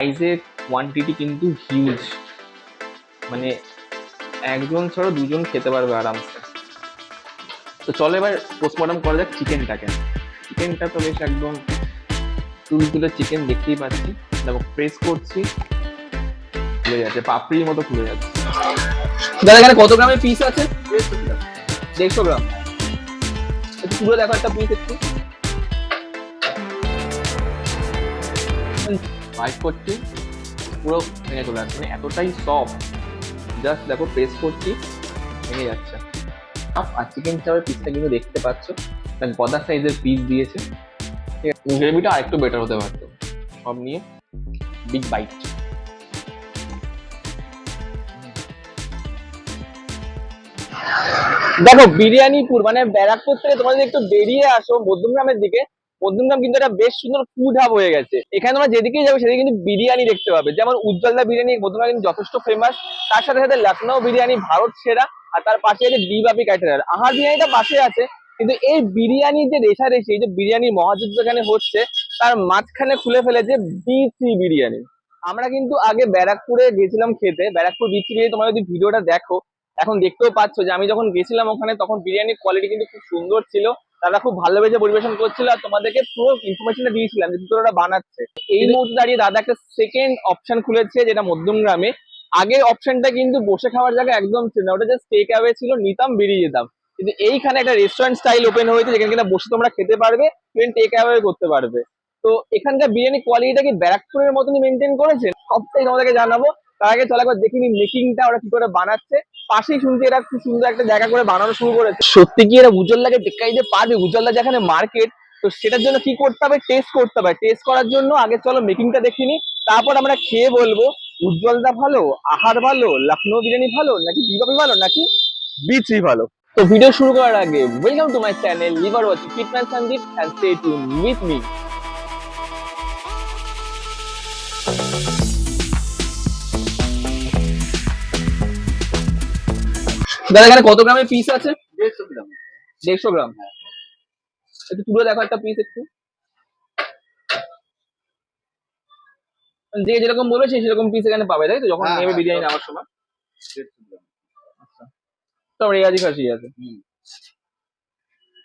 সাইজের কোয়ান্টিটি কিন্তু হিউজ মানে একজন ছাড়া দুজন খেতে পারবে আরামসে। তো চলো এবার পোস্টমর্টম করা যাক চিকেনটাকে চিকেনটা তো বেশ একদম তুল তুলে চিকেন দেখতেই পাচ্ছি। দেখো প্রেস করছি, খুলে যাচ্ছে, পাপড়ির মতো খুলে যাচ্ছে। দাদা, এখানে কত গ্রামের পিস আছে? দেড়শো গ্রাম। পুরো দেখো একটা পিস একটু। বাইট করছি, পুরো ভেঙে চলে আসছে। মানে এতটাই সফট জাস্ট দেখো প্রেস করছি, ভেঙে যাচ্ছে। আর চিকেন চাপের পিসটা কিন্তু দেখতে পাচ্ছ। একটা গদা সাইজের পিস দিয়েছে। গ্রেভিটা আরেকটু বেটার হতে পারতো। সব নিয়ে বিগ বাইট দেখো বিরিয়ানিপুর মানে ব্যারাকপুর থেকে যদি একটু বেরিয়ে আসো মধ্যমগ্রামের দিকে। মধ্যমগ্রাম কিন্তু একটা বেশ সুন্দর ফুড হাব হয়ে গেছে। এখানে তোমরা যেদিকেই যাবে সেদিকে কিন্তু বিরিয়ানি দেখতে পাবে। যেমন উজ্জ্বলদা বিরিয়ানি মধ্যমগ্রাম কিন্তু যথেষ্ট ফেমাস তার সাথে সাথে লখনৌ বিরিয়ানি ভারত সেরা, আর তার পাশে আছে বিবাপি ক্যাটারার আহার বিরিয়ানিটা পাশে আছে, কিন্তু এই বিরিয়ানির যে রেশারেশি, এই যে বিরিয়ানির মহাযুদ্ধ এখানে হচ্ছে, তার মাঝখানে খুলে ফেলেছে বি থ্রি বিরিয়ানি। আমরা কিন্তু আগে ব্যারাকপুরে গেছিলাম খেতে, ব্যারাকপুর বি থ্রি বিরিয়ানি তোমরা যদি ভিডিওটা দেখো, এখন দেখতেও পাচ্ছ যে আমি যখন গেছিলাম ওখানে, তখন বিরিয়ানির কোয়ালিটি কিন্তু খুব সুন্দর ছিল। তারা খুব ভালোবেসে পরিবেশন করছিল আর তোমাদেরকে পুরো ইনফরমেশনটা দিয়েছিলাম যে কি করে ওরা বানাচ্ছে। এই মুহূর্তে দাঁড়িয়ে দাদা একটা সেকেন্ড অপশন খুলেছে যেটা মধ্যমগ্রামে। আগের অপশনটা কিন্তু বসে খাওয়ার জায়গা একদম ছিল না ওটা জাস্ট টেক অ্যাওয়ে ছিল নিতাম বেরিয়ে যেতাম। কিন্তু এইখানে একটা রেস্টুরেন্ট স্টাইল ওপেন হয়েছে যেখানে কিনা বসে তোমরা খেতে পারবে ইভেন টেক অ্যাওয়ে করতে পারবে। তো এখানকার বিরিয়ানি কোয়ালিটিটা কি ব্যারাকপুরের মতনই মেনটেন করেছে? সবটাই তোমাদেরকে জানাব। তার আগে চলো একবার দেখিনি মেকিংটা ওরা কি করে বানাচ্ছে। পাশেই শুনছি এরা খুব সুন্দর একটা জায়গা করে বানানো শুরু করেছে। সত্যি কি এরা উজ্জ্বলদাকে টেক্কা পারবে? উজ্জ্বলদা যেখানে মার্কেট তো সেটার জন্য কি করতে হবে? টেস্ট করতে হবে। টেস্ট করার জন্য আগে চলো মেকিংটা দেখিনি তারপর আমরা খেয়ে বলব, উজ্জ্বলদা ভালো? আহার ভালো? লখনৌ বিরিয়ানি ভালো? নাকি বিবাপি ভালো? নাকি বি থ্রি ভালো? তো ভিডিও শুরু করার আগে welcome to my channel liver watch Fitman Sandeep and stay tune with me দাদা এখানে কত গ্রামের পিস আছে? দেড়শো গ্রাম। দেড়শো গ্রাম। একটু তুলে দেখো একটা পিস একটু। যে যেরকম বলবে সেরকম পিস এখানে পাবে তাই তো? যখন হ্যাঁ, নেবে হ্যাঁ, বিরিয়ানি নেওয়ার সময়। গ্রাম। তো রেয়াজি খাসি আছে।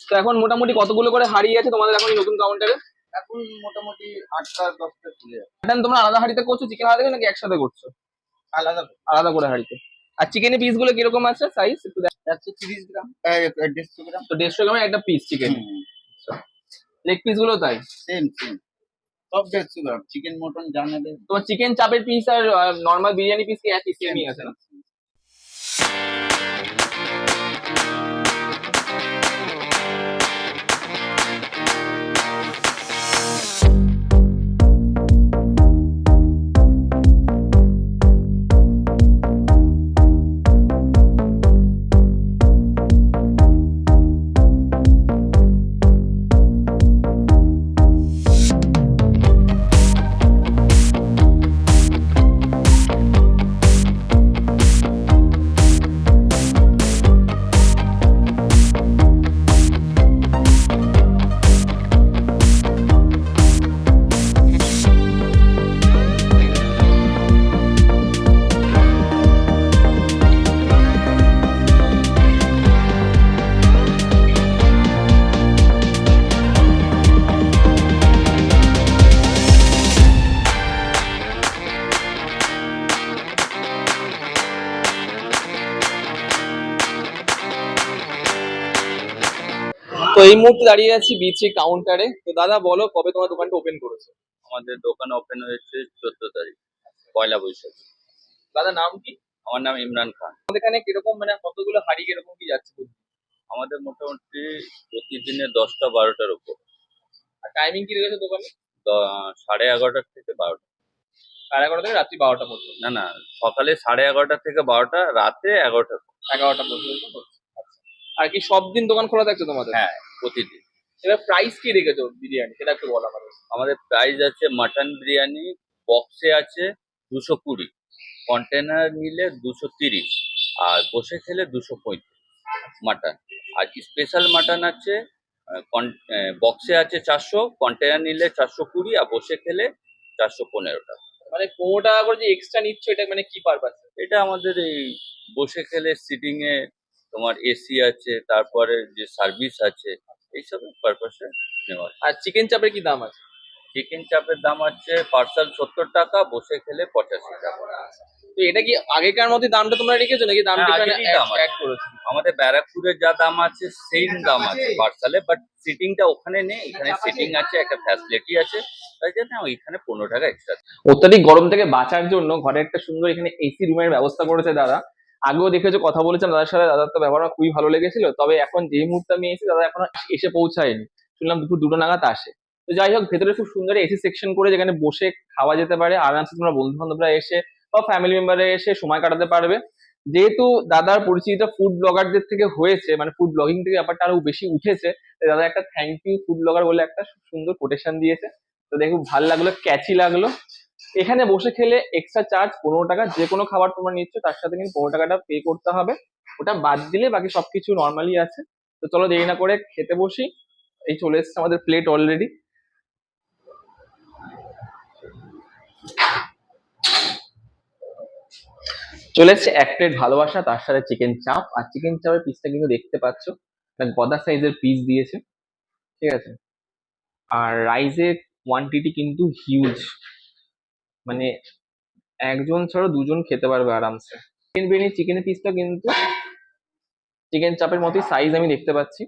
তো এখন মোটামুটি কতগুলো করে হাড়ি আছে তোমাদের এখন নতুন কাউন্টারে এখন মোটামুটি আটটা দশটা যাবে তোমরা আলাদা হাড়িতে করছ চিকেন আলাদা নাকি একসাথে করছ? আলাদা আলাদা করে হাড়িতে। আর চিকেনের পিসগুলো কীরকম আছে সাইজ একটু দেখ। একশো তিরিশ গ্রাম। দেড়শো গ্রাম। তো দেড়শো গ্রামের একটা পিস চিকেন লেগ পিসগুলো তাই? সেম সেম সব দেড়শো গ্রাম। চিকেন মটন যা নেবে। তোমার চিকেন চাপের পিস আর নর্মাল বিরিয়ানি পিস কি একই সেমই আছে তো এই মুহূর্তে দাঁড়িয়ে আছি বিচি কাউন্টারে তো দাদা বলো কবে তোমার দোকানটা ওপেন করেছ? আমাদের দোকান ওপেন হয়েছে চোদ্দ তারিখ পয়লা বৈশাখ। দাদা নাম কি? আমার নাম ইমরান খান। আমাদের এখানে কীরকম মানে কতগুলো হাড়ি কীরকম কি যাচ্ছে আমাদের মোটামুটি প্রতিদিনে দশটা বারোটার উপর। আর টাইমিং কি রয়েছে দোকানে? সাড়ে এগারোটার থেকে বারোটা। সাড়ে এগারোটা থেকে রাত্রি বারোটা পর্যন্ত। না না সকালে সাড়ে এগারোটা থেকে বারোটা রাতে এগারোটা। এগারোটা পর্যন্ত। আর কি সব দিন দোকান খোলা থাকছে তোমাদের? হ্যাঁ প্রতিদিন। এবার প্রাইস কি রেখেছো বিরিয়ানি? সেটা একটু বলো আমাদের। আমাদের প্রাইস আছে মাটন বিরিয়ানি বক্সে আছে দুশো কুড়ি। কন্টেনার নিলে দুশো তিরিশ আর বসে খেলে দুশো পঁয়ত্রিশ মাটন আর স্পেশাল মাটন আছে বক্সে আছে চারশো কন্টেনার নিলে চারশো কুড়ি আর বসে খেলে চারশো পনেরো টাকা। মানে পনেরো টাকা করে যে এক্সট্রা নিচ্ছ এটা মানে কি পারপাস এটা আমাদের এই বসে খেলে সিটিং এ তোমার এসি আছে তারপরে যে সার্ভিস আছে এইসব পারপাসে নেওয়া আর চিকেন চাপের কি দাম আছে? চিকেন চাপের দাম আছে পার্সেল সত্তর টাকা বসে খেলে পঁচাশি টাকা। তো এটা কি আগেকার মতো দামটা তোমরা রেখেছো নাকি দামটা হ্যাঁ, আমাদের ব্যারাকপুরের যা দাম আছে সেম দাম আছে পার্সালে বাট সিটিংটা ওখানে নেই এখানে সিটিং আছে। একটা ফ্যাসিলিটি আছে তাই জন্য ওইখানে পনেরো টাকা এক্সট্রা অত্যাধিক গরম থেকে বাঁচার জন্য ঘরে একটা সুন্দর এখানে এসি রুমের ব্যবস্থা করেছে দাদা। আগেও দেখেছ, কথা বলেছিলাম, দাদার সাথে, দাদার তো ব্যবহার খুবই ভালো লেগেছিল, তবে এখন যে মুহূর্তে আমি এসেছি, দাদা এখন এসে পৌঁছায়নি। শুনলাম দুপুর দুটো নাগাদ আসে। তো যাই হোক, ভেতরে খুব সুন্দর এসি সেকশন করে যেখানে বসে খাওয়া যেতে পারে আরামসে তোমরা বন্ধু বান্ধবরা এসে বা ফ্যামিলি মেম্বাররা এসে সময় কাটাতে পারবে। যেহেতু দাদার পরিচিতিটা ফুড ব্লগারদের থেকে হয়েছে মানে ফুড ব্লগিং থেকে ব্যাপারটা আরও বেশি উঠেছে দাদা একটা থ্যাংক ইউ ফুড ব্লগার বলে একটা সুন্দর কোটেশন দিয়েছে। তো দেখে, ভালো লাগল ক্যাচি লাগল। এখানে বসে খেলে এক্সট্রা চার্জ পনেরো টাকা, যে কোনো খাবার তোমরা নিচ্ছ, তার সাথে কিন্তু পনেরো টাকাটা পে করতে হবে। ওটা বাদ দিলে বাকি সবকিছু নর্মালি আছে। তো চলো দেরি না করে খেতে বসি। এই চলে এসছে আমাদের প্লেট অলরেডি চলে এসছে এক প্লেট ভালোবাসা, তার সাথে চিকেন চাপ আর চিকেন চাপের পিসটা কিন্তু দেখতে পাচ্ছ। গদা সাইজের পিস দিয়েছে। ঠিক আছে? আর রাইসের কোয়ান্টিটি কিন্তু হিউজ মানে একজন ছাড়া দুজন খেতে পারবে আরামসে। চিকেন বিরিয়ানি চিকেনের পিসটা কিন্তু চিকেন চাপের মতোই সাইজ আমি দেখতে পাচ্ছি।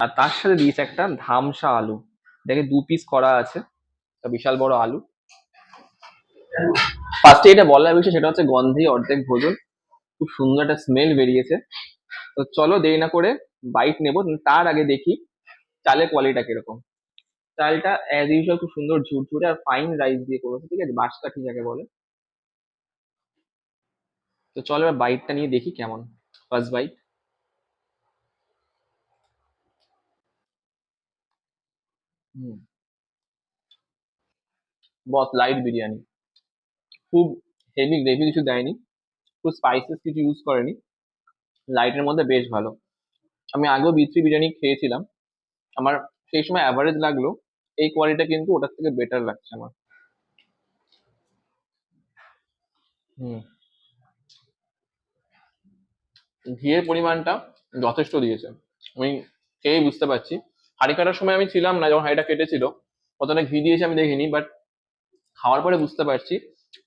আর তার সাথে দিয়েছে একটা ধামসা আলু। দেখে দু পিস করা আছে বিশাল বড় আলু। ফার্স্টে এটা বলার বিষয় সেটা হচ্ছে গন্ধে অর্ধেক ভোজন। খুব সুন্দর একটা স্মেল বেরিয়েছে। তো চলো দেরি না করে বাইট নেব, তার আগে দেখি চালের কোয়ালিটিটা কীরকম। চালটা অ্যাজ ইউজুয়াল খুব সুন্দর ঝুরঝুরে আর ফাইন রাইস দিয়ে করেছে, ঠিক আছে? বাঁশকাঠি যাকে বলে। তো চলো এবার বাইটটা নিয়ে দেখি কেমন first bite hmm. Boss light biryani. খুব হেভি গ্রেভি কিছু দেয়নি, খুব স্পাইসেস কিছু ইউজ করেনি। লাইটের মধ্যে বেশ ভালো। আমি আগেও বিথ্রি বিরিয়ানি খেয়েছিলাম। আমার সেই সময় অ্যাভারেজ লাগল। এই কোয়ালিটিটা কিন্তু ওটার থেকে বেটার লাগছে আমার। হুম। ঘিয়ের পরিমাণটা যথেষ্ট দিয়েছে। আমি খেয়েই বুঝতে পারছি। হাঁড়ি কাটার সময় আমি ছিলাম না, যখন হাঁড়িটা কেটেছিল কতটা ঘি দিয়েছে আমি দেখিনি বাট খাওয়ার পরে বুঝতে পারছি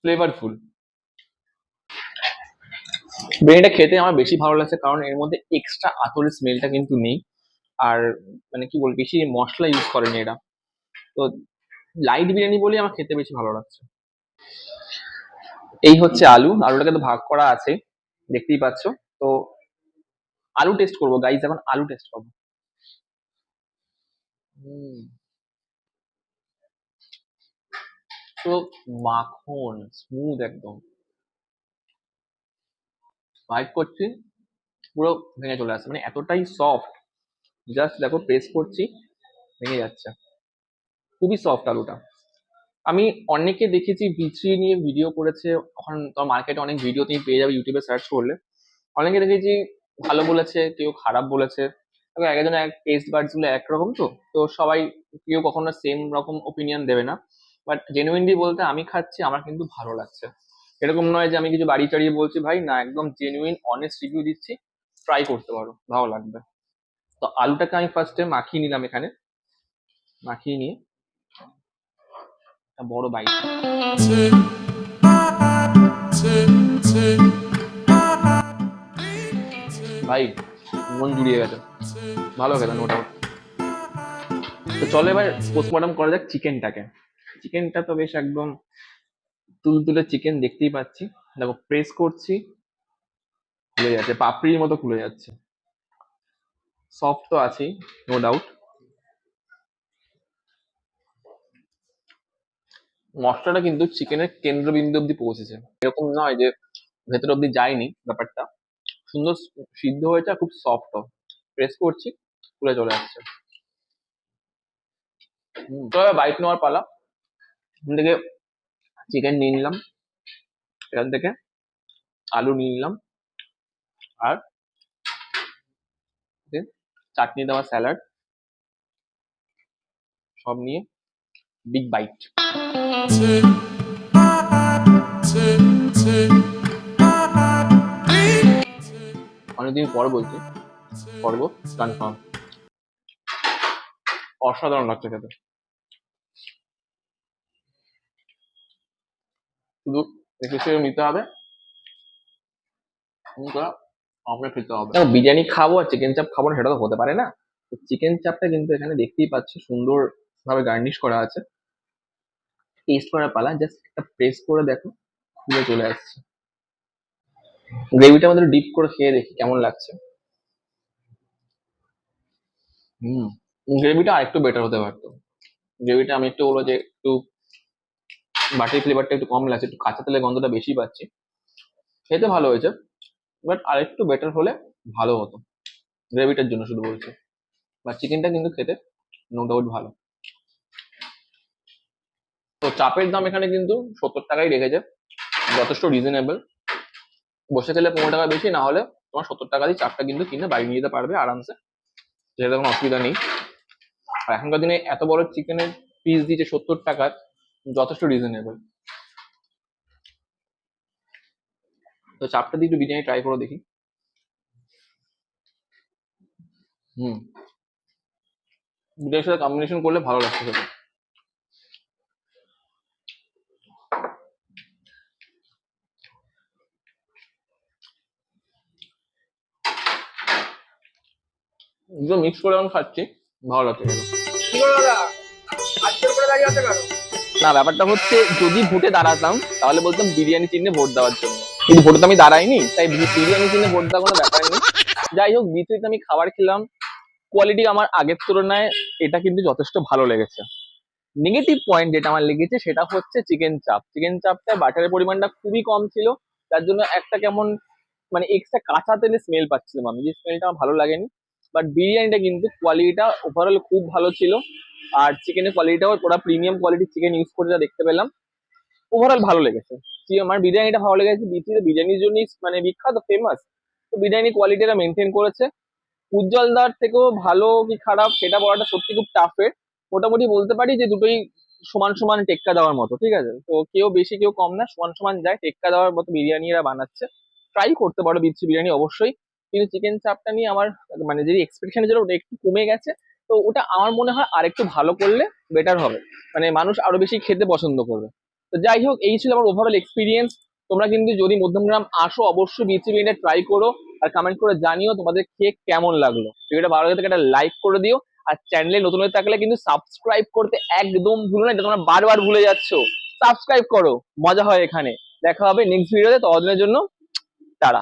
ফ্লেভারফুল বিরিয়ানিটা খেতে আমার বেশি ভালো লাগছে, কারণ এর মধ্যে এক্সট্রা আতরের স্মেলটা কিন্তু নেই। আর মানে কি বল বেশি মশলা ইউজ করেনি এরা। তো লাইট বিরিয়ানি বলেই আমার খেতে বেশি ভালো লাগছে। এই হচ্ছে আলু, আলুটাকে তো ভাগ করা আছে, দেখতেই পাচ্ছ। তো আলু টেস্ট করব গাইজ এখন আলু টেস্ট করব। তো মাখন স্মুথ একদম। বাইট করছি, পুরো ভেঙে চলে আসছে মানে এতটাই সফট জাস্ট দেখো প্রেস করছি, ভেঙে যাচ্ছে। খুবই সফট আলুটা। আমি অনেকে দেখেছি বিচি নিয়ে ভিডিও করেছে, এখন তো মার্কেটে অনেক ভিডিও তুমি পেয়ে যাবে ইউটিউবে সার্চ করলে। অনেকে দেখেছি ভালো বলেছে, কেউ খারাপ বলেছে। একজন এক টেস্ট বার্ডসগুলো একরকম তো তো সবাই কেউ কখনো সেম রকম ওপিনিয়ন দেবে না। বাট জেনুইনলি বলতে আমি খাচ্ছি, আমার কিন্তু ভালো লাগছে। এরকম নয় যে আমি কিছু বাড়ি চাড়িয়ে বলছি, ভাই, না, একদম জেনুইন অনেস্ট রিভিউ দিচ্ছি ট্রাই করতে পারো, ভালো লাগবে। তো আলুটাকে আমি ফার্স্টে মাখিয়ে নিলাম এখানে। মাখিয়ে নিয়ে বড় বাইট ভাই, মন জুড়িয়ে গেছে। ভালো খেলাম ওটা তো চলো এবার পোস্টমর্টম করা যাক চিকেনটাকে চিকেনটা তো বেশ একদম তুলতুলে চিকেন দেখতেই পাচ্ছি। দেখো প্রেস করছি, খুলে যাচ্ছে, পাপড়ির মতো খুলে যাচ্ছে। সফট তো আছেই নো ডাউট মশলাটা কিন্তু চিকেনের কেন্দ্রবিন্দু অব্দি পৌঁছেছে। এরকম নয় যে ভেতর অব্দি যায়নি ব্যাপারটা। সুন্দর সিদ্ধ হয়েছে খুব সফট প্রেস করছি খুলে চলে আসছে। হুম, তো বাইট নেওয়ার পালা। এখান থেকে চিকেন নিয়ে নিলাম। এখান থেকে আলু নিয়ে নিলাম। আর চাটনি দেওয়া স্যালাড সব নিয়ে বিগ বাইট অনেকদিন পর বলছি। পর্ব কনফার্ম অসাধারণ লাগছে খেতে। শুধু একটু নিতে হবে। আমরা খেতে হবে। বিরিয়ানি খাব আর চিকেন চাপ খাব না, সেটা তো হতে পারে না। চিকেন চাপটা কিন্তু এখানে দেখতেই পাচ্ছি সুন্দর ভাবে গার্নিশ করা আছে। টেস্ট করার পালা জাস্ট একটা প্রেস করে দেখো, খুলে চলে আসছে। গ্রেভিটা আমাদের ডিপ করে খেয়ে দেখি কেমন লাগছে। হুম গ্রেভিটা আরেকটু বেটার হতে পারতো। গ্রেভিটা আমি একটু বলব যে, একটু বাটির ফ্লেভারটা একটু কম লাগছে, একটু কাঁচা তেলের গন্ধটা বেশি পাচ্ছি। খেতে ভালো হয়েছে বাট আরেকটু বেটার হলে ভালো হতো। গ্রেভিটার জন্য শুধু বলছি। বা চিকেনটা কিন্তু খেতে নো ডাউট ভালো। তো চাপের দাম এখানে কিন্তু সত্তর টাকাই রেখেছে। যথেষ্ট রিজনেবল বসে খেলে পনেরো টাকা বেশি, না হলে তোমার সত্তর টাকা দিয়ে চাপটা কিন্তু কিনে বাড়ি নিয়ে যেতে পারবে আরামসে। যেটা কোনো অসুবিধা নেই। আর এখনকার দিনে এত বড় চিকেনের পিস দিচ্ছে সত্তর টাকার, যথেষ্ট রিজনেবল তো চাপটা দিয়ে একটু বিরিয়ানি ট্রাই করে দেখি। হুম। বিরিয়ানির সাথে কম্বিনেশন করলে ভালো লাগছে খেতে দুটো মিক্স করে আমি খাচ্ছি ভালো লাগছে না ব্যাপারটা হচ্ছে যদি ভোটে দাঁড়াতাম তাহলে বলতাম বিরিয়ানি চিহ্নে ভোট দেওয়ার জন্য। কিন্তু ভোটে তো আমি দাঁড়াইনি তাই বিরিয়ানি চিহ্নে ভোট দেওয়ার কোনো ব্যাপার নেই। যাই হোক বিচুইতে আমি খাবার খেলাম। কোয়ালিটি আমার আগের তুলনায় এটা কিন্তু যথেষ্ট ভালো লেগেছে। নেগেটিভ পয়েন্ট যেটা আমার লেগেছে সেটা হচ্ছে চিকেন চাপ চিকেন চাপটায় বাটারের পরিমাণটা খুবই কম ছিল। তার জন্য একটা কেমন মানে এক্সট্রা কাঁচা তেলের স্মেল পাচ্ছিলাম আমি। যে স্মেলটা আমার ভালো লাগেনি। বাট বিরিয়ানিটা কিন্তু কোয়ালিটিটা ওভারঅল খুব ভালো ছিল। আর চিকেনের কোয়ালিটিটাও ওরা প্রিমিয়াম কোয়ালিটির চিকেন ইউজ করে যা দেখতে পেলাম। ওভারঅল ভালো লেগেছে। আমার বিরিয়ানিটা ভালো লেগেছে বিচিতে বিরিয়ানির জন্যই মানে বিখ্যাত ফেমাস তো বিরিয়ানি কোয়ালিটিটা মেনটেন করেছে। উজ্জ্বলদার থেকেও ভালো কি খারাপ সেটা বলাটা সত্যি খুব টাফের মোটামুটি বলতে পারি যে দুটোই সমান সমান টেক্কা দেওয়ার মতো, ঠিক আছে? তো কেউ বেশি, কেউ কম না, সমান সমান যায় টেক্কা দেওয়ার মতো বিরিয়ানি এরা বানাচ্ছে। ট্রাই করতে পারো বিচ্ছি বিরিয়ানি অবশ্যই। কিন্তু চিকেন চাপটা নিয়ে আমার মানে যে এক্সপেকটেশন ছিল ওটা একটু কমে গেছে। তো ওটা আমার মনে হয় আরেকটু ভালো করলে বেটার হবে। মানে মানুষ আরও বেশি খেতে পছন্দ করবে। তো যাই হোক, এই ছিল আমার ওভারঅল এক্সপিরিয়েন্স তোমরা কিন্তু যদি মধ্যমগ্রাম আসো, অবশ্যই বিচি বিরিয়ানিটা ট্রাই করো আর কমেন্ট করে জানিও তোমাদের খেয়ে কেমন লাগল। ভিডিওটা ভালো লাগে একটা লাইক করে দিও। আর চ্যানেলে নতুন হয়ে থাকলে কিন্তু সাবস্ক্রাইব করতে একদম ভুলো না, এটা তোমরা বারবার ভুলে যাচ্ছ। সাবস্ক্রাইব করো, মজা হয় এখানে। দেখা হবে নেক্সট ভিডিওতে ততদিনের জন্য তারা